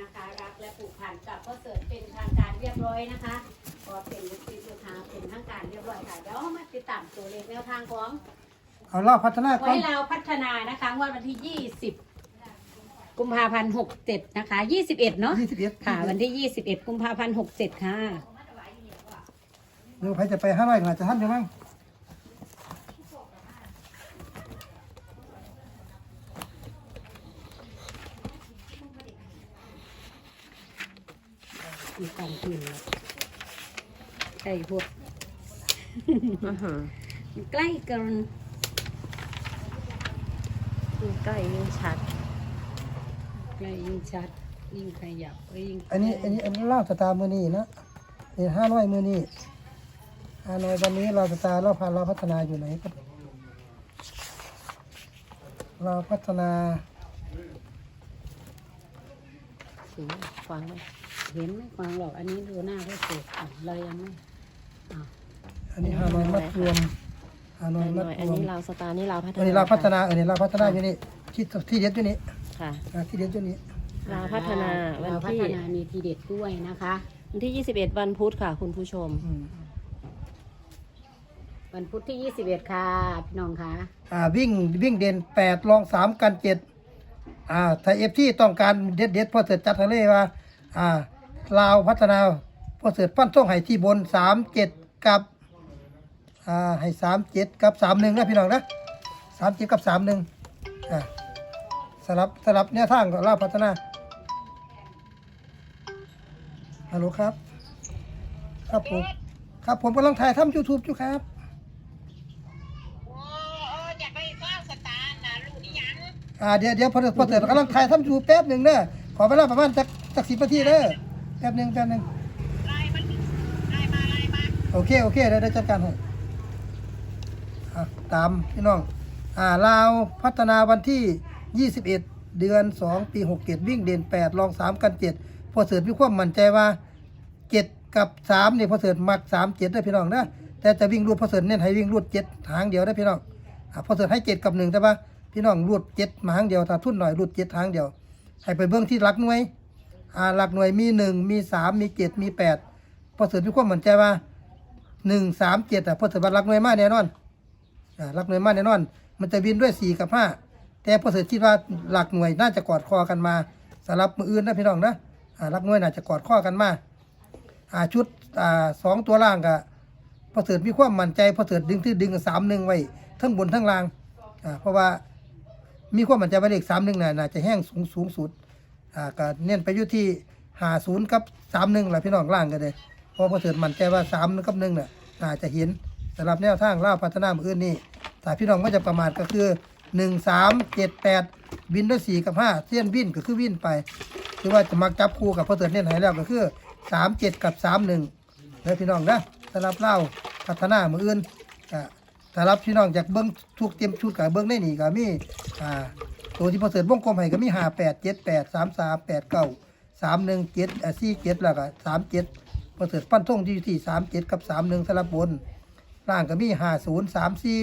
นะคะ รักและผูกพันกับพ่อเสริฐเป็นทางการเรียบร้อยนะคะก็เป็นลูกศิษย์ลูกหาเป็นทางการเรียบร้อยค่ะเดี๋ยวมาติดตามตัวเลขแนวทางของเอาเล่าพัฒนาก่อไว้นเราวพัฒนานะคะงวดวันที่ 20 กุมภาพันธ์67 นะคะ 21 เนาะยี่สิบเอ็ดค่ะ วันที่ 21 กุมภาพันธ์67 ค่ะ เดี๋ยวใครจะไปห้าร้อยกันจะท่านอยู่มั้ง มีการคืนแล้วใกล้พวกอื้อหือใกล้เกินยิ่งใกล้ยิ่งชัด ใกล้ยิ่งชัด ยิ่งขยับก็ยิ่งอันนี้อันนี้อันนี้เล่าสตาร์มือนี่นะนี่ห้าร้อยมือนี่ห้าร้อยวันนี้เราสตาร์เราพาเราพัฒนาอยู่ไหนครับเราพัฒนา สีฟังไหม เห็นไม่ฟังหรอก อันนี้ดูหน้าก็เสร็จอะเรายังไม่อะอันนี้ห้าร้อยมัดรวมห้าร้อยหมัน่ดอยอัรนวมนี้เราวสตาร์นี่เราวพัฒนาอันนี้เราพัฒนาค่ะอันนี้เราพัฒนาอยู่นี่ที่ที่เด็ดอยู่นี่ค่ะอ่าที่เด็ดอยู่นี่เราวพัฒนาวันเราพัที่ฒนามีทีเด็ดด้วยนะคะ วันที่ 21 วันพุธค่ะ คุณผู้ชม อืมวันพุธที่ 21 ค่ะ พี่น้องค่ะ อ่าวิ่งวิ่งเด่นแปดรองสามกันเจ็ดอ่าถ้าเอฟที่ต้องการเด็ดเด็ดๆพอเสร็จจัดทะเลว่าอ่า ลาวพัฒนาพอเสร็จปั้นช่องไห้ที่บนสามเจ็ดกับอ่าให้สามเจ็ดกับสามหนึ่งนะพี่น้องนะสามเจ็ดกับสามหนึ่งอ่าสลับสลับแนวทางของลาวพัฒนาฮัลโหลครับ ครับผมครับผมกำลังถ่ายทำยูทูบอยู่ครับโอ้เอออยากไปสร้างสตาร์นะลูกนี่ยังอ่าเดี๋ยวเดี๋ยวพอพอเสร็จกำลังถ่ายทำอยู่แป๊บหนึ่งเด้อขอเวลาประมาณจักจักสิบนาทีเด้อแป๊บหนึ่งแป๊บหนึ่งไล่มันไล่มาไล่มาโอเคโอเคเดี๋ยวได้จัดการให้อะตามพี่น้องอ่าลาวพัฒนาวันที่ 21 เดือน 2 ปี 67 วิ่งเด่น8รอง 3 กัน 7 พอเสริฐมีความมั่นใจว่า 7 กับ3นี่พอเสริฐมัก 3 7ได้อพี่น้องนะแต่จะวิ่งรูดพอเสริฐเน้นให้วิ่งรูด7หางเดียวได้อพี่น้องอะพอเสริฐให้ 7 กับ 1 แต่ว่าพี่น้องรูด7มาหางเดียวถ้าทุนหน่อยรูด7หางเดียว ให้ไปเบื้องที่หลักหน่วย อ่าหลักหน่วยมี1มี3มี7มี8พอเสริฐมีความมั่นใจว่า1 3 7อะพอเสริฐว่าหลักหน่วยมากแน่นอนอ่าหลักหน่วยมากแน่นอน มันจะวินด้วย4กับ5แต่พอเสริฐคิดว่าหลักหน่วยน่าจะกอดคอกันมาสำหรับมืออื่นนะพี่น้องนะอ่าหลักหน่วยน่าจะกอดข้อกันมาอ่าชุดอ่าสองตัวล่างก็พอเสริฐมีความมั่นใจพอเสริฐดึงที่ดึงสามหนึ่งไว้ทั้งบนทั้งล่างอ่าเพราะว่ามีความมั่นใจว่าเลขสามหนึ่งน่ะน่าจะแห้งสูงสูงสุด อ่าก็เน้นไปอยู่ที่หาศูนย์กับสามหนึ่งแหละพี่น้องล่างกันเลยเพราะพอเสริฐมั่นใจว่าสามกับหนึ่งน่ะน่าจะเห็นสำหรับแนวทางล่าพัฒนามืออื่นนี่ถ้าพี่น้องไม่จะประมาทก็คือหนึ่งสามเจ็ดแปดวินด้วยสี่กับห้าเส้นวินก็คือวินไปหรือว่าจะมักจับคู่กับพอเสริฐเน้นให้แล้วก็คือสามเจ็ดกับสามหนึ่งแล้วพี่น้องนะสำหรับเล่าพัฒนามืออื่นอ่าสำหรับพี่น้องจากเบิ้งทุกเตรียมชุดกับเบิ้งได้นี่ก็มีอ่า ตัวที่พอเสริฐวงกลมให้ก็มีห้าแปดเจ็ดแปดสามสามแปดเก้าสามหนึ่งเจ็ดสี่เจ็ดแล้วก็สามเจ็ดพอเสริฐปั้นท่งที่อยู่ที่สามเจ็ดกับสามหนึ่งสำหรับบนล่างก็มีห้าศูนย์สามสี่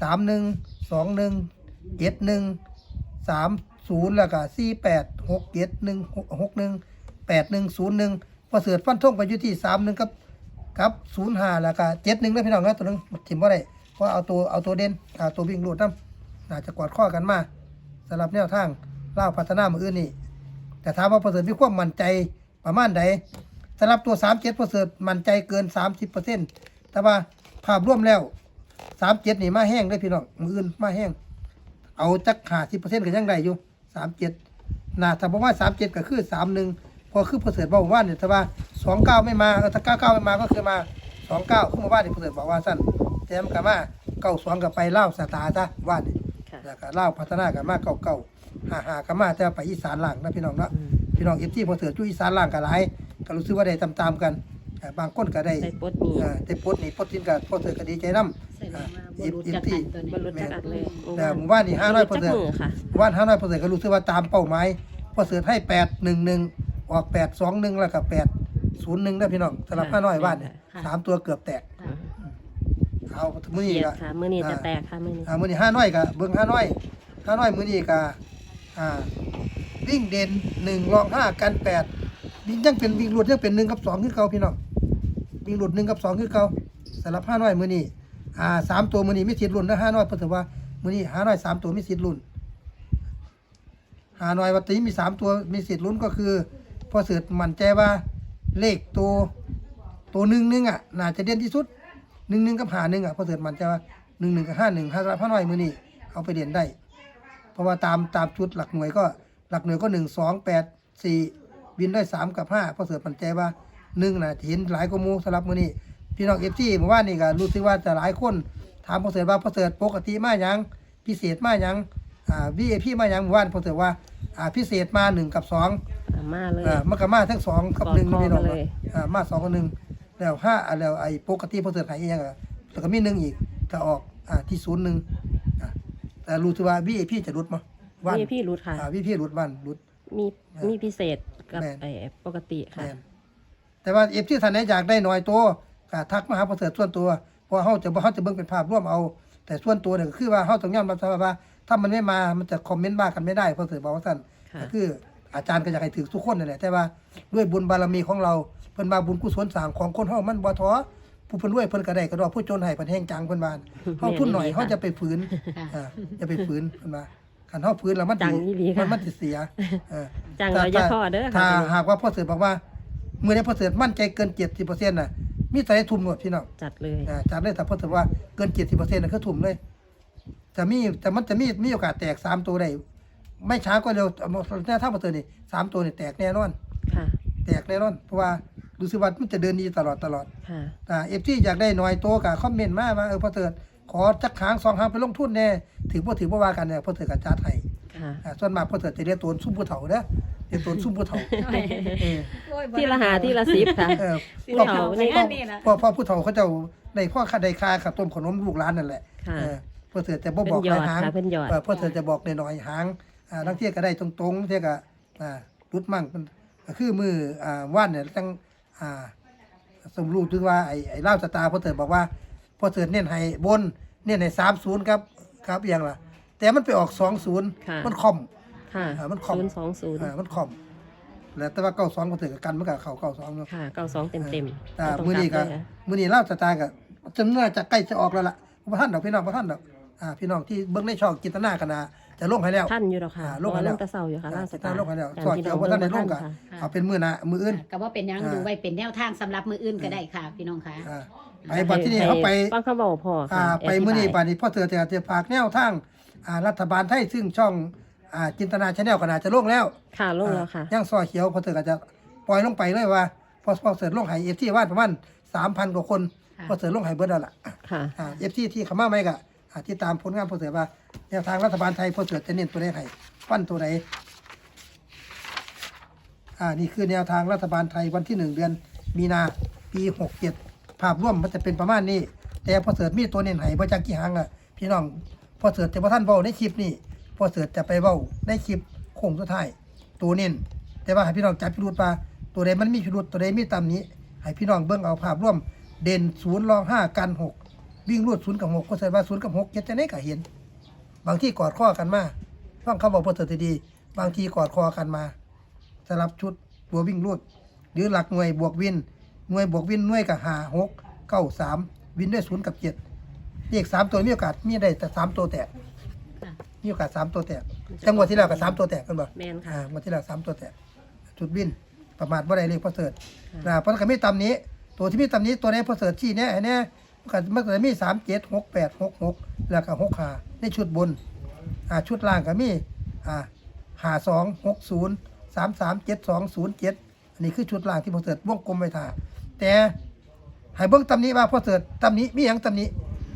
สามหนึ่งสองหนึ่งเจ็ดหนึ่งสามศูนย์แล้วก็สี่แปดหกเจ็ดหนึ่งหกหนึ่งแปดหนึ่งศูนย์หนึ่งพอเสือฟันท่งไปอยู่ที่สามหนึ่งกับกับศูนย์ห้าแล้วก็เจ็ดหนึ่งนะพี่น้องนะตัวหนึงถิ่มว่าได้เพราะเอาตัวเอาตัวเด่นเอาตัววิ่งรูดน้ำน่าจะกอดข้อกันมา สำหรับแนวทางเล่าพัฒนามืออื่นนี่แต่ถามว่าพอเสือมีความมั่นใจประมาณใดสำหรับตัวสามเจ็ดพอเสือมั่นใจเกินสามสิบเปอร์เซ็นต์แต่ว่าภาพรวมแล้วสามเจ็ดนี่มาแห้งได้พี่น้องมืออื่นมาแห้ง เอาจักหาสิเปอร์เซ็นต์ก็ยังได้อยู่สามเจ็ดนะถ้าบอกว่าสามเจ็ดก็คือสามหนึ่งพอคือประเสริฐบอกว่าเนี่ยถ้าว่าสองเก้าไม่มาถ้าเก้าเก้าไม่มาก็คือมาสองเก้าขึ้นมาว่าเนี่ยประเสริฐบอกว่าสั้นแต่มันก็มาเก้าสองก็ไปเล่าสตาร์ซะว่าเนี่ย แล้วก็เล่าพัฒนากันมาเก้าเก้าห้าห้าก็มาแต่ว่าไปอีสานล่างนะพี่น้องเนาะอืมพี่น้องเอฟที่พอเสริฐอยู่อีสานล่างก็หลายก็รู้สึกว่าได้ตามๆกันเอ่อบางคนก็ได้ได้ปลดหนี้เอ่อได้ปลดหนี่ปลดสินก็พอเสริฐก็ดีใจน้ำแสดงว่าบเอฟรุษเอฟจักที่กันตัวบรรลุนี้จักอัดเลยแต่หมู่บ้านนี่ห้าร้อยเปอร์จัเซ็นต์กมือค่ะว่านห้าร้อยเปอร์เซ็นต์ก็รู้สึกว่าตามเป้าหมายพอเสือให้แปดหนึ่งหนึ่งออกแปดสองหนึ่งแล้วก็แปดศูนย์หนึ่งได้พี่น้องสำหรับค่ะห้าน้อยบ้านเนี่ยค่ะ สามตัวเกือบแตกค่ะ เอามือเกีนี้ยก็ค่ะมือนี้จะแตกค่ะมือนี้อ่ามือนี้ห้าน้อยก็เบิ่งห้าน้อยห้าน้อยมือนี้ก็อ่าวิ่งเด่นหนึ่งรองห้ากันแปดวิ่งยังเป็นวิ่งหลุดยังเป็นหนึ่งกับสองคือเก่าพี่น้องวิ่งหลุดหนึ่งกับสองคือเก่าสำหรับห้าน้อยมือนี้อ่าสามตัวมือนี้ไม่สิทธิ์รุ่นนะห้าน้อยเพราะถือว่ามือนี้ห้าน้อยสามตัวไม่สิทธิ์รุ่นห้าน้อยวันนี้มีสามตัวมีสิทธิ์ลุ้นก็คือพอเสือมั่นใจว่าเลขตัวตัวหนึ่งหนึ่งอะน่าจะเด่นที่สุด หนึ่งหนึ่งกับหาหนึ่งอะพอเสือมั่นใจว่าหนึ่งหนึ่งกับห้าหนึ่งห้าห้าน้อยมือนี้เอาไปเด่นได้ เพราะว่าตามตามชุดหลักหน่วยก็หลักหน่วยก็หนึ่งสองแปดสี่บินได้สามกับห้าเพราะเสือปันใจว่าหนึ่งนะเห็นหลายกว่าหมูสำหรับมือนี้พี่น้องเอฟซีเมื่อวานนี่ก็รู้สึกว่าจะหลายคนถามพอเสือว่าพอเสือปกติมาหยังพิเศษมาหยังอ่าวีเอพีมาหยังเมื่อวานพอเสือว่าอ่าพิเศษมาหนึ่งกับสองอะมาเลยอ่ามันก็มาทั้งสองกับกอดหนึ่งคอพี่น้องมาเลยอ่ามาสองกับหนึ่ง แล้วห้าอ่าแล้วไอ้ปกติพอเสือหายยังอะแล้วก็มีหนึ่งอีกจะออกอ่าที่ศูนย์หนึ่งอ่าแต่รู้สึกว่าวีเอพีจะรุดมั้วันมีพี่รุดค่ะ อ่าพี่พี่รุดวันรุด มีมีพิเศษกับแม่น ไอ้ปกติค่ะ แม่นแต่ว่าเอฟที่ท่านไหนอยากได้น้อยตัวก็ทักมาหาประเสริฐส่วนตัวเพราะว่าเฮาจะบ่เฮาจะเบิ่งเป็นภาพร่วมเอา แต่ส่วนตัวเนี่ยก็คือว่าเฮาต้องยอมรับว่า ถ้ามันไม่มามันจะคอมเมนต์ว่ากันไม่ได้ประเสริฐบอกว่าซั่นค่ะ ก็คืออาจารย์ก็อยากให้ถึงทุกคนนั่นแหละแต่ว่าด้วยบุญบารมีของเราเพิ่นว่าบุญกุศลสร้างของคนเฮามันบ่ท้อผู้เพิ่นรวยเพิ่นก็ได้ก็ดอกผู้จนให้เพิ่นแห้งจังเพิ่นว่าเฮาทุนหน่อยเฮาจะไปฝืนค่ะอ่าจะไปฝืนเพิ่นว่าคันเฮาฝืนแล้วมันจังอีหลีค่ะ มันมันสิเสียเออจังเราอย่าท้อเด้อค่ะถ้าพี่น้องหากว่าพ่อเสือบอกว่าเมื่อได้พ่อเสือมั่นใจเกินเจ็ดสิบเปอร์เซ็นต์น่ะมีแต่ให้ทุ่มหมดพี่น้อง จัดเลย อ่าจำได้แต่พ่อเสือว่าเกินเจ็ดสิบเปอร์เซ็นต์น่ะคือทุ่มเลยจะมีแต่มันจะมีมีโอกาสแตกสามตัวได้ไม่ช้าก็เร็วแน่ถ้าพ่อเสือนี่สามตัวนี่แตกแน่นอน ค่ะ แตกแน่นอนเพราะว่า ดูสิว่ามันจะเดินดีตลอดตลอดค่ะอ่าเอฟที่อยากได้หน่อยโตกับคอมเมนต์มาว่าเออพ่อเสือขอจักหางสองหางไปลงทุนแน่ถือพ่อถือพ่อว่ากันเนี่ยพ่อเสือกับจ้าไทยค่ะอ่าส่วนมากพ่อเสือจะเรียกตัวซุ่มผู้เฒ่าเด้อเรียกตัวซุ่มผู้เฒ่าเออที่ละหาที่ละสิบค่ะเออสิพ่อเฒ่าพ่อนี่พ่อพ่อพ่อผู้เฒ่าเขาเจะในพ่อคาได้คาขับต้มขนมลูกร้านนั่นแหละค่ะเออเพื่อเสือจะบ่บอกเป็นยอดหางค่ะเป็นยอดเออเพื่อเสือจะบอกหน่อยๆหางอ่าลังเที่ยก็ได้ตรงๆเที่ยก็อ่ารุดมั่งมันก็คือมืออ่าว่านเนี่ยตั้ง อ่าสมรู้ถึงว่าไอ้ไอ้เล่าสตาร์พ่อเสือบอกว่าพ่อเสือเน้นให้บนเน้นให้สามศูนย์ครับครับอหย่างล่ะ แต่มันไปออกสองศูนย์ค่ะ มันคอมค่ะอ่ามันคอมศูนย์สองศูนย์อ่ามันคอมแล้วแต่ว่าเก้าสองพ่อเสือกับกันมันก็เข้าเก้าสองเนาะ ค่ะเก้าสองเต็มเต็มอ่ามือนี้ก็มือนี้เล่าสไตล์ก็จำเนื้อจะใกล้จะออกแล้วล่ะพระท่านดอกพี่น้องพระท่านดอกอ่าพี่น้องที่เบิ่งในช่องจินตนากันนะ จะลงให้แล้ว ท่านอยู่แล้วค่ะอ่าเพลงราะให้ว่าแล้วลงแตะเสาอยู่ค่ะล่าสจินตตานาร์ลงให้แล้วการสอดพี่เกี่น้ยอวงพระท่านในลงเบิ่ก็ค่ะเอาเป็นมือหนะมืออื่น ก็ว่าเป็นหยังอ่า ดูไว้เป็นแนวทางสำหรับมืออื่นก็ได้ค่ะ พี่น้องค่ะ อ่าไปบัดที่นี่เขาไป ฟังคำบอกพออ่าค่ะไปมื้อนี้ธิบายป่านนี้พ่อเสือจะจะฝากแนวทางอ่ารัฐบาลไทยซึ่งช่องอ่าจินตนาชาแนลก็น่าจะลงแล้วค่ะลงแล้วค่ะ อ่าย่างซอเขียวพ่อเสือก็จะปล่อยลงไปเลยว่าพอพอเสือลงให้ FT ว่าประมาณ3,000กว่าคนค่ะพอเสือลงให้เบิดแล้วล่ะค่ะ อ่าเอฟซีที่เขามาไหมกะอ่า ที่ตามผลงานพอเสือว่าแนวทางรัฐบาลไทยพอเสือจะเน้นตัวไหนให้ฟันตัวไหนอ่านี่คือแนวทางรัฐบาลไทยวันที่หนึ่งเดือน มีนาปีหกเจ็ดภาพร่วมมันจะเป็นประมาณนี้ แต่พอเสือมีตัวเน้นให้พระจักกี่หางอะพี่น้องพอเสือจะพระท่านเบ้าในคลิปนี้พอเสือจะไปเบ้าในคลิปโค้งสุดท้ายตัวเน้นแต่ว่าให้พี่น้องจับพิรุธว่าตัวใดมันมีพิรุธตัวใดมีตามนี้ให้พี่น้องเบิ่งเอาภาพร่วมเด่นศูนย์รองห้ากันหก วิ่งรูดศูนย์กับหกก็แสดงว่าศูนย์กับหกเก็ดจะได้ก็เห็น บางที่กอดข้อกันมาฟังคำบอกพอเสริฐดีๆบางทีกอดคอกันมาสลับชุดตัววิ่งรูด หรือหลักหน่วยบวกวินหน่วยบวกวินหน่วยกับหาหกเก้าสามวินด้วยศูนย์กับเจ็ดเลขสามตัวมีโอกาสมีได้แต่สามตัวแตกค่ะมีโอกาสสามตัวแตกจังหวะที่แล้วกับสามตัวแตกกันบ่แมนค่ะอ่างวดที่แล้วสามตัวแตกจุดวินประมาทว่าไรเลยพอเสิร์ตนะเพราะก็ไม่ตำนี้ ตัวที่มีตำนี้ตัวไหนพอเสิร์ตชี้เนี่ยไอ้เนี่ยมัน ก็มันก็จะมีสามเจ็ดหกแปดหกหกแล้วก็หกขาในชุดบนอ่าชุดล่างก็มีอ่าหาสองหกศูนย์สามสามเจ็ดสองศูนย์เจ็ดอันนี้คือชุดล่างที่พอเสิร์ตวงกลมไว้ท่าแต่ให้เบิ้งตำนี้ว่าพอเสิร์ตตำนี้มีอย่างตำนี้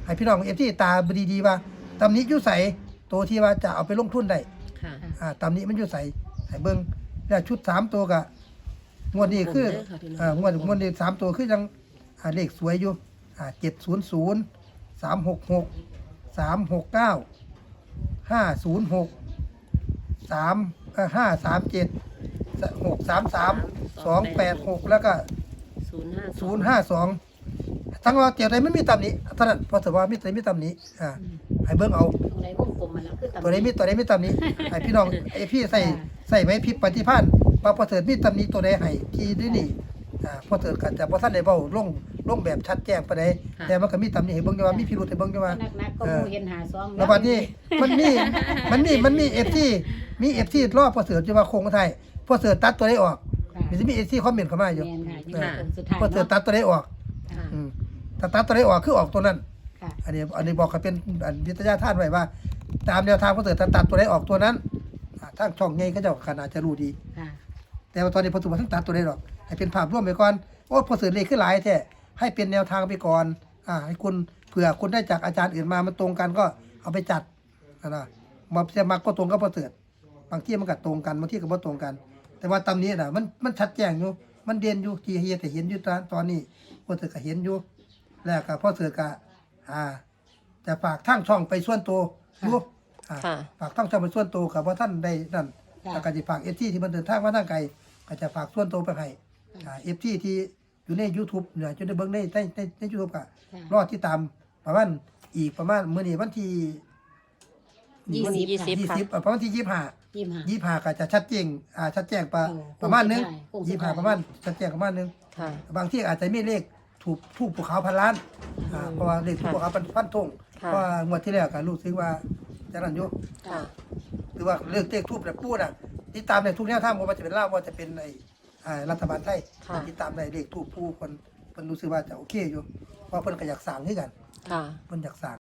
ให้พี่น้องเอฟที่ตาบดีๆว่าตำนี้อยุ่ใสตัวที่ว่าจะเอาไปลงทุนได้ค่ะอ่าตามนี้มันอยู่ใส่ใส่เบิ้งแล้วชุดสามตัวกะงวดนี้คือผมเด้อค่ะพี่น้องอ่างวดงวดนี้สามตัวคือยังอ่าเลขสวยอยู่อ่า เจ็ดศูนย์ศูนย์สามหกหกสามหกเก้าห้าศูนย์หกสามห้าสามเจ็ดหกสามสามสองแปดหกแล้วก็ศูนย์ห้าศูนย์ห้าสองทั้งว่าเจียวใดมันมีตำหนี้เท่านั้นเพราะถือว่ามีตัวใดมีตำหนี้อ่าให้เบิ่งเอาตรงไหนวงกลมมันแล้วคือตำตัวใดมีตัวใดมีตำหนี้ให้พี่น้องไอ้พี่ใส่ค่ะใส่ไว้พริบปฏิภาณว่าพอเถิดมีตำหนี้ตัวใดให้ที่นี่นี่อ่าพอเถิดก็จะบ่ทันได้เว้าลง ลงแบบชัดแจ้งปานใดแต่มันก็มีตำหนี้ให้เบิ่งอยู่ว่ามีพิรุธให้เบิ่งอยู่ว่านักนักๆก็มูเห็นหาซองแล้วบัดนี้มันมีมันมีมันมีเอฟที่มีเอฟที่รอบพอเสือจะมาโคงไทยพอเสือตัดตัวได้ออกค่ะมันจะมีเอฟที่คอมเมนต์เข้ามาอยู่แม่นค่ะยังมีคนสุดท้ายพอเสือตัเนาะดตัวได้ออกค่ะอืมถ้าตัดตัวได้ออกคือออกตัวนั้น ค่ะอันนี้อันนี้บอกเขาเป็นอันวิทยาท่านไว้ว่า ตามแนวทางพอเสือถ้าตัดตัวได้ออกตัวนั้นอ่าทางช่องไงก็จะขนาดจะรู้ดี ค่ะ แต่ว่าตอนนี้พอสุวรรณตัดตัวได้หรอกให้เป็นภาพร่วมไปก่อนโอ้พอเสือเลขขึ้นหลายแท้ ให้เป็นแนวทางไปก่อนอ่าให้คุณเผื่อคุณได้จากอาจารย์อื่นมามันตรงกันก็เอาไปจัดนะนะมาจะมักก็ตรงกับพอเสือบางที่มันก็ตรงกันบางที่ก็บ่ตรงกัน แต่ว่าตำนี้น่ะมันมันชัดแจ้งอยู่มันเด่นอยู่ที่เฮียแต่เห็นอยู่ตอนตอนนี้พอเสือก็เห็นอยู่ แล้วก็พอเสือก็อ่าจะฝากทั้งช่องไปส่วนตัวอยู่อ่าค่ะ ฝากทั้งช่องไปส่วนตัวกับว่าท่านได้นั่นค่ะแล้วก็จะฝากเอฟที่ที่มันเดินทางมาทางไกลก็จะฝากส่วนตัวไปให้เอฟที่ที่ อยู่ใน YouTube เนี่ยจะได้เบิ่งในในในในยูทูบก็ค่ะรอที่ตามประมาณอีกประมาณมื้อนี้วันที่ยี่สิบยี่สิบยี่ค่ะสิบเอ่อประมาณที่ยี่ห้า ยี่สิบห้ายี่ห้าก็จะชัดเจนอ่าชัดแจ้งประโอ้ประมาณนึงโค้งสุยี่ดท้ายห้าประมาณชัดแจ้งประมาณนึง ค่ะ บางที่อาจจะมีเลขถูกถูกภูเขาพันล้านอ่าเพราะว่าเลขถูกภูเขาพันพันทงค่ะ เพราะว่างวดที่แล้วก็รู้สึกว่าจะนั่นอยู่ ค่ะ หรือว่าเลือกเตกทูบแบบพูดอะติดตามในทุกแนวทางว่าจะเป็นลาวว่าจะเป็นไอ้ อ่ารัฐบาลไทยค่ะ ติดตามในเลขทูบผู้คนเพิ่นรู้สึกว่าจะโอเคอยู่เพราะเพิ่นก็อยากสั่งให้กันค่ะ เพิ่นอยากสั่ง